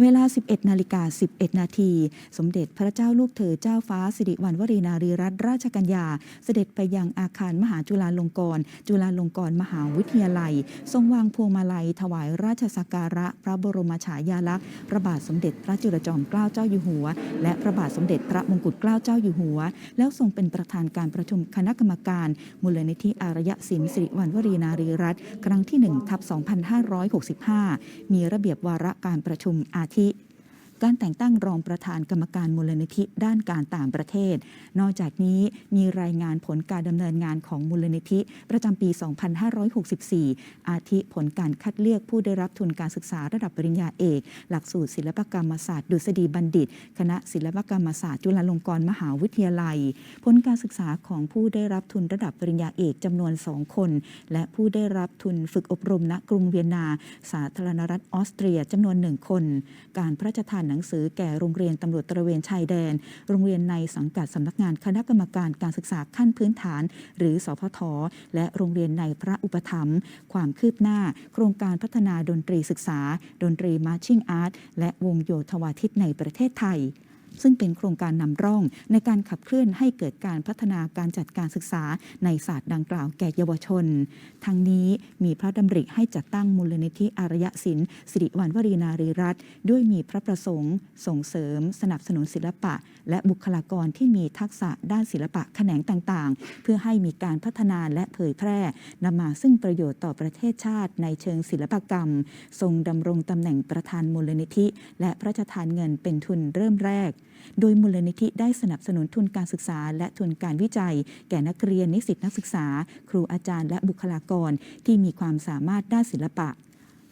เวลา 11 นาฬิกา 11 นาที สมเด็จพระเจ้าลูกเธอเจ้าฟ้าสิริวัณวรีนารีรัตนราชกัญญา เสด็จไปยังอาคารมหาจุฬาลงกรณ์จุฬาลงกรณ์มหาวิทยาลัย ทรงวางพวงมาลัย ถวายราชสักการะ พระบรมฉายาลักษณ์พระบาทสมเด็จพระจุลจอมเกล้าเจ้าอยู่หัว และพระบาทสมเด็จพระมงกุฎเกล้าเจ้าอยู่หัว แล้วทรงเป็นประธานการประชุมคณะกรรมการ มูลนิธิอารยศิลป์สิริวัณวรีนารีรัตน์ครั้งที่1ทับ2565 มีระเบียบวาระการประชุมอาทิ การแต่งตั้งรองประธานกรรมการมูลนิธิด้านการต่างประเทศ นอกจากนี้มีรายงานผลการดำเนินงานของมูลนิธิประจำปี 2564 อาทิผลการคัดเลือกผู้ได้รับทุนการศึกษาระดับปริญญาเอก หลักสูตรศิลปกรรมศาสตร์ดุษฎีบัณฑิต คณะศิลปกรรมศาสตร์จุฬาลงกรณ์มหาวิทยาลัย ผลการศึกษาของผู้ได้รับทุนระดับปริญญาเอกจำนวน 2 คน และผู้ได้รับทุนฝึกอบรมณกรุงเวียนนา สาธารณรัฐออสเตรียจำนวนหนึ่งคน การพระราชทานนังสือแก่โรงเรียนตำรวจตระเวนชายแดน โรงเรียนในสังกัดสำนักงานคณะกรรมการการศึกษาขั้นพื้นฐาน หรือสพทและโรงเรียนในพระอุปถัมภ์ความคืบหน้า โครงการพัฒนาดนตรีศึกษา ดนตรีมาร์ชิ่งอาร์ตและวงโยธวาทิตในประเทศไทย ซึ่งเป็นโครงการนำร่อง ในการขับเคลื่อนให้เกิดการพัฒนาการจัดการศึกษาในศาสตร์ดังกล่าวแก่เยาวชน ทั้งนี้มีพระดำริให้จัดตั้งมูลนิธิอารยศิลป์สิริวัณวรีนารีรัตน์ด้วยมีพระประสงค์ ส่งเสริม สนับสนุนศิลปะ และบุคลากรที่มีทักษะด้านศิลปะแขนงต่างๆ เพื่อให้มีการพัฒนาและเผยแพร่นำมาซึ่งประโยชน์ต่อประเทศชาติ ในเชิงศิลปกรรม ทรงดำรงตำแหน่งประธานมูลนิธิ และพระราชทานเงินเป็นทุนเริ่มแรกโดยมูลนิธิได้สนับสนุนทุนการศึกษา และทุนการวิจัย แก่นักเรียนนิสิตนักศึกษา ครูอาจารย์และบุคลากร ที่มีความสามารถด้านศิลปะ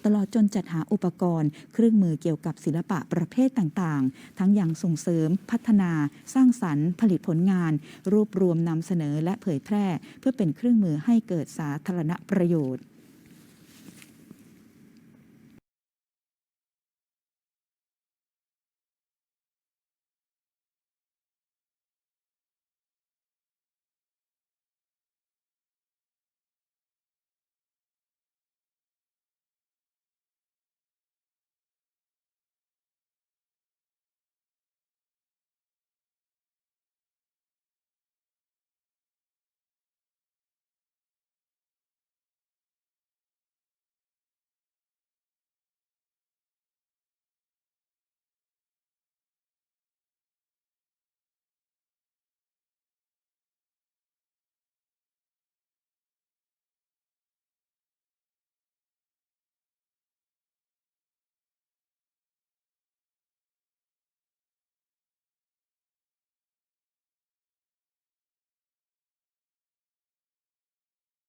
ตลอดจนจัดหาอุปกรณ์ เครื่องมือเกี่ยวกับศิลปะประเภทต่างๆ ทั้งอย่างส่งเสริม พัฒนา สร้างสรรค์ ผลิตผลงาน รวบรวมนำเสนอและเผยแพร่ เพื่อเป็นเครื่องมือให้เกิดสาธารณประโยชน์